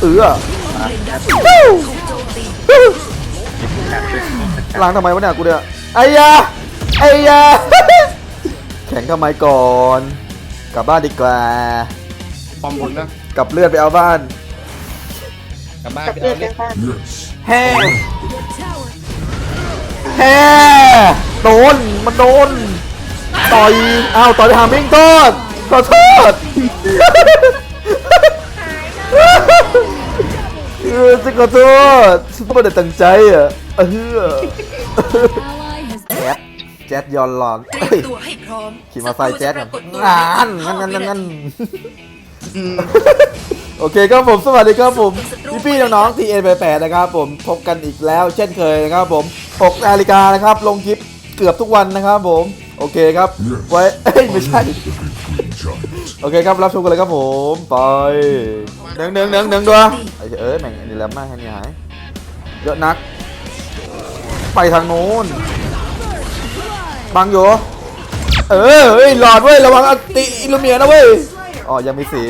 เออล้างทำไมวะเนี่ยกูเนี่ยไอ้ยาไอ้ยาแข่งทำไมก่อน กลับบ้านดีกว่าปอมบนนะกลับเลือดไปเอาบ้านกลับบ้านกับไปเลือเอาดเลกักนบ้านแฮ่แฮ่โดนมันโดนต่อยอ้าวต่อยไปหามิงโทษขอโทษ ออจะขอโทษฉันไม่ได้ตั้งใจอะเออแจ๊ดแจ๊ดยอนหลอนเตรีเฮ้ยยมตัวให้พร้อมขี่มาใส่แจ๊ดศัอะตรูจะปรากฏตัวงานงั้นงั้นงั้นงั้นอืมโอเคครับผมสวัสดีครับผมพี่พี่ๆน้องๆทีเอ็นแปดนะครับผมพบกันอีกแล้ว เช่นเคยนะครับผม6นาฬิกานะครับลงคลิปเกือบทุกวันนะครับผม โอเคครับ ไว้เอ้ยไม่ใช่ โอเคครับรับชมกันเลยครับผมไปเนืองเนืองเนืองเนืองด้วยไอ้เอ้ยแม่งอันนี้แหลมมากแค่นี้หายเยอะนัก ไปทางโน้นบังอยู่เออเฮ้ยหลอดเว้ยระวังอันติอิลูเมียนะเว้ยอ๋อยังมีสี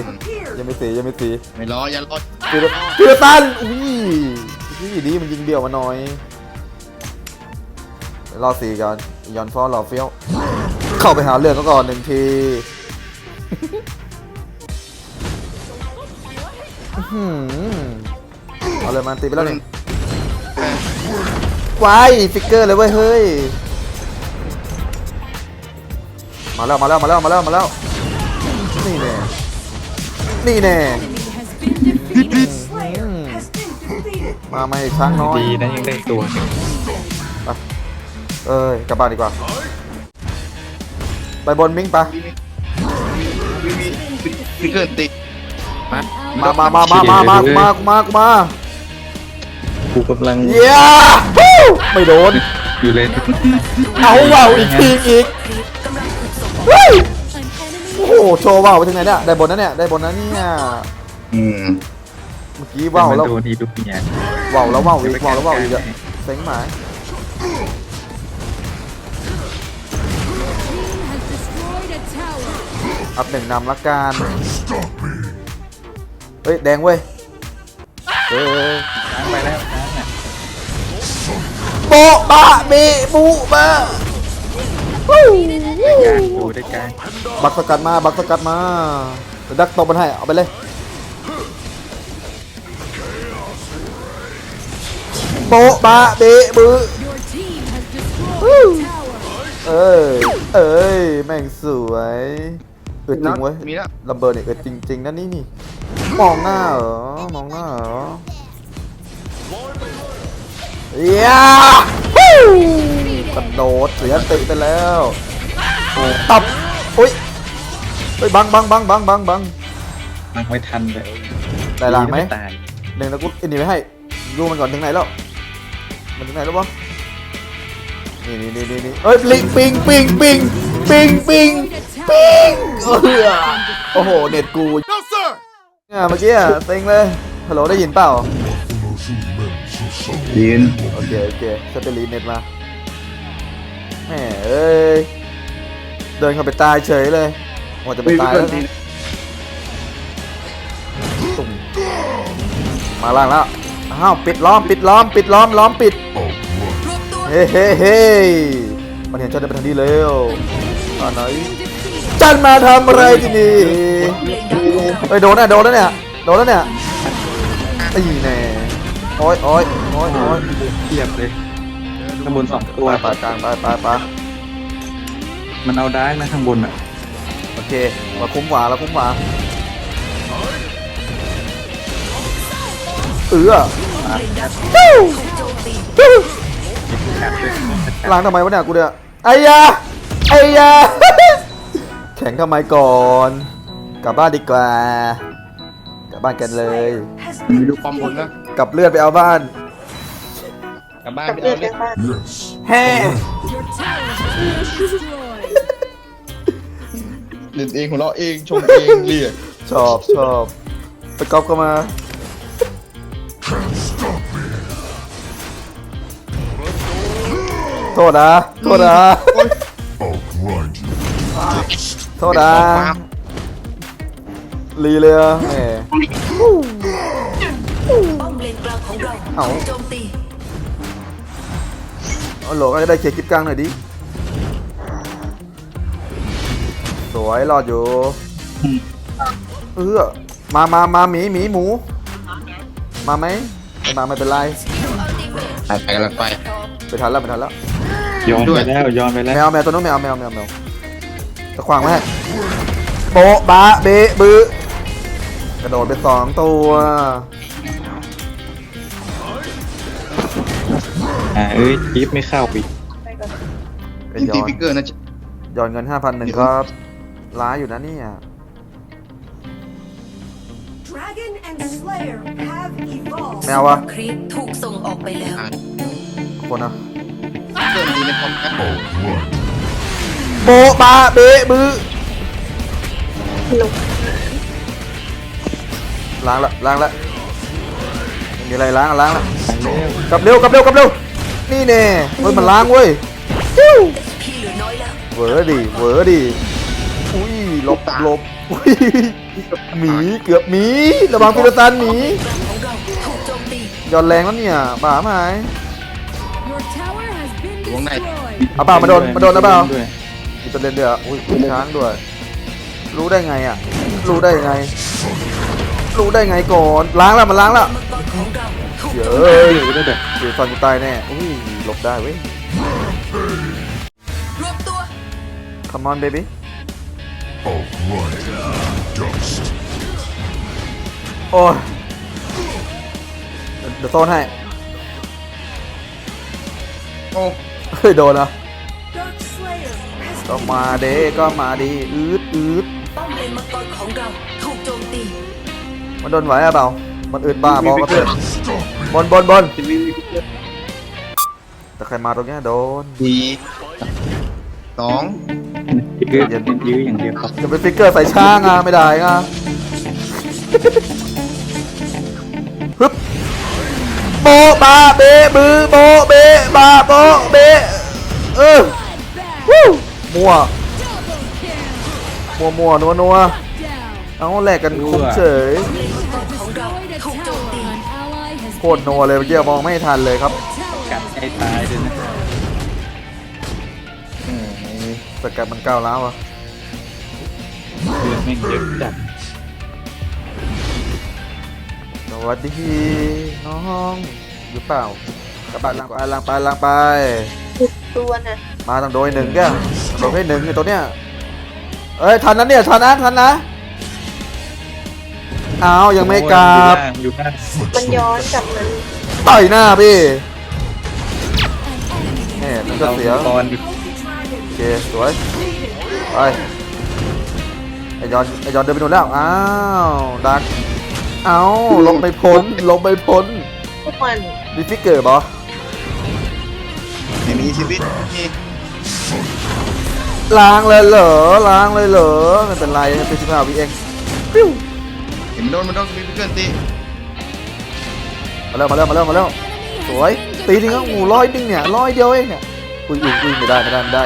ยังมีสียังมีสีไม่รออย่ารอคือคือตันอุ้ยอุ้ยดีมันยิงเดี่ยวมาหน่อยเดี๋ยวรอสีก่อนยอนฟอรอเฟี้ยวเข้าไปหาเรื่องก็ก่อนหนึ่งที อื้อหือเอาเลยมันตีไปแล้วนี่วายฟิกเกอร์เลยเว้ยเฮ้ย มาแล้วมาแล้วมาแล้วมาแล้วมาแล้ว นี่แน่ นี่แน่อืมมาไม่ช้างน้อย ดีนะยังได้ตัวหนึ่งเอ้ยกลับบ้านดีกว่า ไปบนมิงปะ ฟิกเกอร์ติดมามา มา มา มา มา มา มา มา มากูกำลังเย้ฮู้ไม่โดน อยู่เลยเอาว่าวอีกทีอีกเฮ้ยโอ้โห โชว์ว่าวไปถึงไหนเนี่ย ได้บนนั้นเนี่ย ได้บนนั้นเนี่ย อืมเมื่อกี้ว่าวแล้วโดนทีดูเนี่ยว่าวแล้วว่าวอีกว่าวแล้วว่าวอีกอะเซ็งหมาย อัพหนึ่งนำละกันเฮ้ย แดงเว้ยเฮ้ยล้างไปแล้วล้างอะโบะบะเบะบุบะวู้กลางดูได้กลางบักสกัดมาบักสกัดมาเดี๋ยวดักตบมันให้ เอาไปเลยโบะบะเบะบุวู้เอ้ย เอ้ย แม่งสวยเออจริงเว้ยมีแล้วลัมเบอร์เนี่ยเออจริงๆนะนี่นี่มองหน้าเหรอมองหน้าเหรอเย้ฮู้กระโดดเสียติไปแล้วตับอุ้ยเฮ้ยบังบังบังบังบังบังล้างไม่ทันเลยได้ล่างไหมตายหนึ่งนะกูอินนี่ไว้ให้ดูมันก่อนถึงไหนแล้วมันถึงไหนแล้ววะนี่นี่นี่นี่นี่เอ้ยปิงปิงปิงปิงปิงปิง ปิงเออโอ้โห เน็ตกูเนี่ยเมื่อกี้อะเต็งเลยฮัลโหลได้ยินเปล่ายืนโอเค โอเคสเตอรีเน็ตมาแหมเอ้ย เดินเข้าไปตายเฉยเลยว่าจะไปฟิกตายเกอแล้วร์ตินะดตุ่มมาล่างแล้ว อ้าว ปิดล้อม ปิดล้อม ปิดล้อม ล้อมปิดรวมตัวเฮ้เฮ้เฮ้มันเห็นฉันเดินไปทางนี้เร็วตอนไหน จันมาทำอะไรที่นี่เฮ้ยโดนนะโดนแล้วเนี่ยโดนแล้วเนี่ยตีแน่โอ้ยโอ้ยโอ้ยโอ้ยเทียบเลยข้างบนสองตัวไปไปกลางไปไปไปมันเอาได้นะข้างบนอะโอเคเราคุ้มกว่าเราคุ้มกว่าเออโจมตีล้างทำไมวะเนี่ยกูเนี่ยไอ้ยาไอ้ยา แข่งทำไมก่อน กลับบ้านดีกว่า กลับบ้านกันเลย มีดูปอมบนนะกลับเลือดไปเอาบ้าน กลับบ้านกับไปเลือเอาดเล็กักนบ้านแฮ่เล่นเองหัวเราะเองชมเองเรียกชอบชอบไปก๊อปก็มาโทษนะโทษนะ โทษนะรีเลยอะแหมเอาถูกโจมตีเอาโหลก็จะได้เคลียร์คลิปกลางหน่อยดิ สวยรอดอยู่เออมามามาหมีหมีหมู มาไหมไม่มาไม่เป็นไร ไปไปกันละไป ไปทันแล้วไปทันแล้วย้อนด้ไปวยแล้วย้อนไปแล้วแมวแมวตัวนู้นแมวแมวแมวแมว ตะขวางไว้ให้โบะบะเบะบือกระโดดไปสองตัวอ่าเอ้ยคลิปไม่เข้าอีกไปยิงย้ตีอนฟิกเกอร์นะย้อนเงินห้าพันหนึ่งครับร้ายอยู่นะเนี่ย Dragon and Slayer have evolved. แมววะครีปถูกส่งออกไปแล้วคนนะฟิกเกอร์มันดีในคอมนะ โบะบะเบะบือล้างละล้างละไม่มีอะไรล้างอะล้างละไปแล้วกลับเร็วกลับเร็วกลับเร็วนี่แน่เฮ้ยมันล้างเว้ยฟิวพี่เหลือน้อยแล้วเหวอดิเหวอดิอุ้ยหลบหลบอุ้ยหมีเกือบหมีระวังพิรตันหมีกลางของเราถูกโจมตีย้อนแรงแล้วเนี่ยบ้าไหม Your tower has been วงใน destroyed. เอาเปล่ามาโดนมาโดนนะเปล่า ด้วยมีตัวเล่นเดืออุ้ยมีช้างด้วย รู้ได้ไงอะ รู้ได้ไง รู้ได้ไงก่อน ล้างแล้วมันล้างแล้วมังกรของเราถูกเยโจอมตีะเดี๋ยวก็ได้แบบเดี๋ยวฟันกูตายแน่ อุ้ยหลบได้เว้ยรวบตัว come on baby of blood and dust. โอ้ยเดี๋ยวโซนให้ โอ้ เฮ้ย โดนนะ Dark Slayer has ก็มาเด้ก็มาดีอืดอืดป้อมเลนมังกรของเราถูกโจมตีมันโดนไหวอะเปล่า มันอืดบ้าบอกก็เถอะบนบนบนแต่ใครมาตรงเนี้ยโดนดีสองฟิกเกอร์จะยื้ออย่างเดียวครับจะเป็นฟิกเกอร์ใส่ช่างอะไม่ได้อะฮึบโบะบาเบะบือ วมัวมัวนัวนัว down. เอาแลกกันคุ้มเฉยเลนมังกรของเรา Destroyed a ถูกโจม tower. ตี An ally has โคตรนัวเลยเมื่อกี้มองไม่ทันเลยครับกัดให้ตายด้วยนะอืมสกัดมันก้าวร้าวอะเลือดไม่งเยอะจัดสวัสดีน้องอยู่เปล่ากระบะลังไปลังไปลังไปตัวน่ะมาต้องโดยหนึ่งแก โดยให้หนึ่งไอ้ตัวเนี้ยเอ้ยทันนะเนี่ยทันนะทันนะอ้าวยังไม่กลับอยู่ล่างมันย้อนกลับมันต่อยหน้าพี่เนี่ยมันก็เสียตอนอยู่โอเคสวยไปไอยอนไอยอนเดินไปโดนแล้วอ้าวดักเอ้าลงไปพ้นลงไปพ้นพวกมันมีฟิกเกอร์บอไม่มีชีวิตนี่ ล้างเลยเหรอล้างเลยเหรอไม่เป็นไรเป็นสิบห้าวิเองปิ้วเห็นมันโดนมันโดนฟิกเกอร์ตีมาแล้วมาแล้วมาแล้วมาแล้วสวยตีนึงก็งูร้อยนึงเนี่ยร้อยเดียวเองเนี่ยอุ้ยอุ้ยอุ้ยไม่ได้ไม่ได้ไม่ได้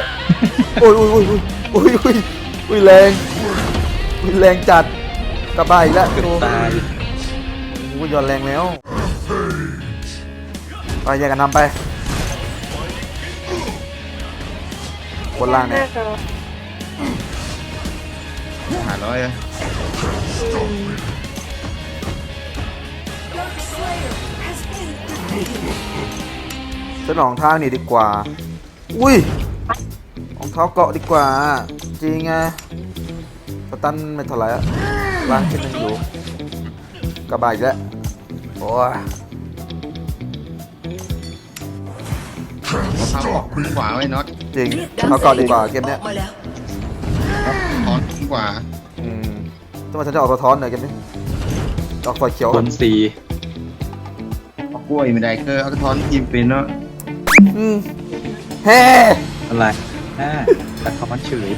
อุ้ยอุ้ยอุ้ยอุ้ยอุ้ยอุ้ยอุ้ยแรงอุ้ยแรงจัดกระบายอีกแล้วเกือบตายอุ้ยย้อนแรงแล้วไปแยกกันนำไป บนล่างเนี่ยน่าจะหาร้อยอะ Dark Slayer has been defeated. ฉันลองเท้านี่ดีกว่า อุ้ยรองเท้าเกาะดีกว่า จริงไงสตันไม่เท่าไหร่อะล่างขึ้นยังอยู่กระบายอีกแล้วโอ้ย เอาเท้าออกขึ้นขวาไว้น็อตจริงเอาเกาะดีกว่าเกมเนี้ยออกมาแล้วถอนขึ้นขวาอืมทำไมฉันจะออกสะท้อนหน่อยเกมนี้ออกไฟเขียวคนสี่เอากล้วยไม่ได้เกอร์เอากระท้อนทีมเป็นเนาะอืมแฮ่อะไรอ่าแต่เขามันเฉย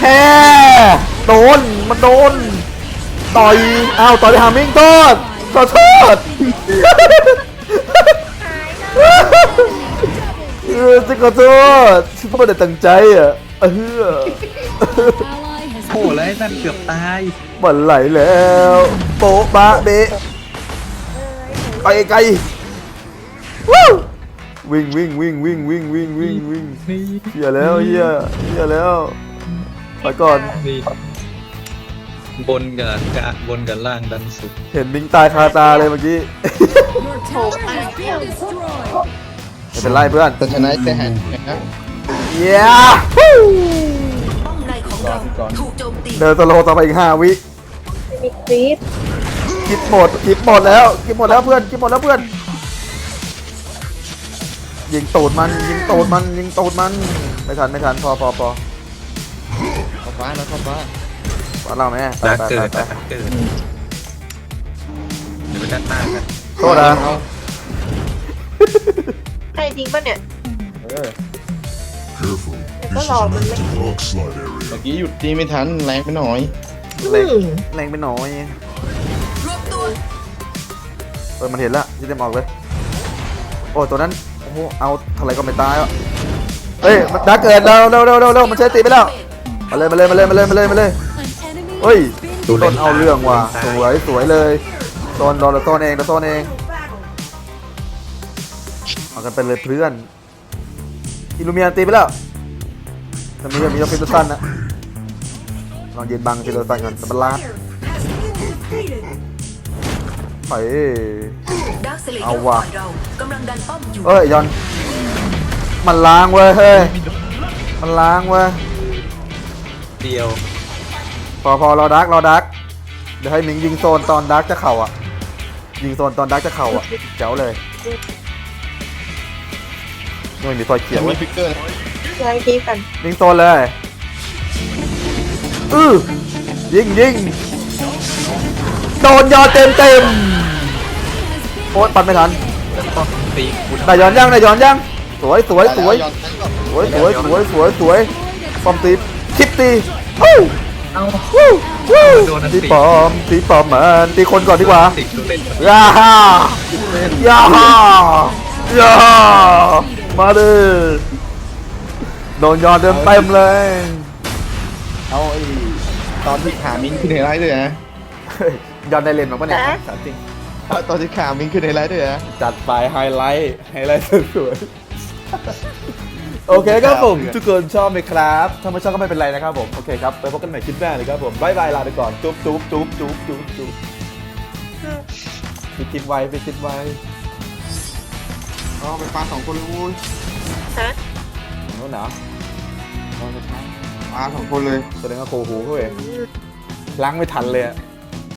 แฮ่โดนมันโดนต่อยอ้าวต่อยไปหามิงโทษขอโทษ เออจะขอโทษฉันไม่ได้ตั้งใจอะเออ Ally has โอ้แล้วไอ้นั่นเกือบตายมันไหลแล้วโปะบะเบะไปไกลวู้วิ่งวิ่งวิ่งวิ่งวิ่งวิ่งวิ่งวิ่งนี่เฮียแล้วเฮียเฮียแล้วไปก่อน นี่บนกับกะบนกับล่างดันสุด เห็นมิงตายคาตาเลยเมื่อกี้โถมากไม่ เป็นไรเพื่อนแต่ชนะแต่หันนะครับเย้ป้อมในของเราถูกโจมตีเดินสโลว์ต่อไปอีกห้าวิไม่มีคลิปกิบหมดกิบหมดแล้วกิบหมดแล้วเพื่อนกิบหมดแล้วเพื่อน ยิงตูดมันยิงตูดมันยิงตูดมันไม่ทันไม่ทันพอพอพอขอบฟ้าแล้วขอบฟ้าพอเราไหมไปดักไปเกิไปดไปดักเกิดเดี๋ยวไปด้านหน้ากันโทษนะ ใครจริงป่ะเนี่ย Careful. Có This is lò an mình empty rock slide area. เมื่อกี้หยุดตีไม่ทันแรงไปหน่อย แรงแรงไปหน่อยรวบตัวเออมันเห็นแล้วที่เต็มออกเลย โอ้ตัวนั้นโอ้โหเอาเท่าไหรก็ไม่ตายอะเฮ้ยมันดักเกิดเร็วเร็วเร็วเร็วเร็วมันใช้ตีไปแล้วมาเลยมาเลยมาเลยมาเลยมาเลยมาเลยเฮ้ยต้นเอาเรื่องว่ะสวยสวยเลยโซนรอเราโซนเองเราโซนเอง เอากันไปเลยเพื่อน อิลูเมียนตีไปแล้วแต่มีมียกฟิลตันนะลองยืนบังฟิลตันก่อนสบลา Slayer has been defeated. ไปดาร์คเซเลเยเอาอร์ว่ะฝ่ายเรากำลังดันป้อมอยู่เอ้ยยอน มันล้างเว้ยเฮ้ย มันล้างเว้ย เดียว พอพอรอดักรอดัก เดี๋ยวให้หมิงยิงโซนตอนดักจะเข่าอะ ยิงโซนตอนดักจะเข่าอะ เจ๋วเลย ไม่มีซอยเขียยัวงเว้มียฟิกเกอร์ล้างคลิปกันยิงโซนเลยอือยิงยิงโดนยอเต็มเต็มโอ๊ตปัดไม่ทันต้องตีคุณได้ย้อนยังได้ย้อนยังสวยสวยสวยย้อนนั้นก่อนสวยสวยสวยสวยสวยปอมตีคลิปตีฮู้เอาฮู้ฮู้โดนอันติตีปอมตีปอมมันตีคนก่อนดีกว่าติดตัวเล่นย่าฮ่าย่าฮ่าย่าฮ่า มาดิโดนยอนเต็มเต็มเลย เอาไอ้ตอนที่ขามิงขึ้นในไลฟ์ด้วยนะเฮ้ยยอนได้เล่นมั้งปะเนี่ยถามจริงเอาตอนที่ขามิงขึ้นในไลฟ์ด้วยนะจัดไปไฮไลท์ไฮไลท์สวยๆโอเคครับผม ทุกคนชอบไหมครับถ้าไม่ชอบก็ไม่เป็นไรนะครับผมโอเคครับไปพบกันใหม่คลิปหน้าเลยครับผมบายบายลาไปก่อนจุ๊บจุ๊บจุ๊บจุ๊บจุ๊บจุ๊บปิดคลิปไว้ปิดคลิปไว้ เอาไปปลาสองคนเลยอุ้ยฮะโน่นหนาเอาไปครับปลาสองคนเลยแสดงว่าโคหูเขาเองล้างไม่ทันเลยอะ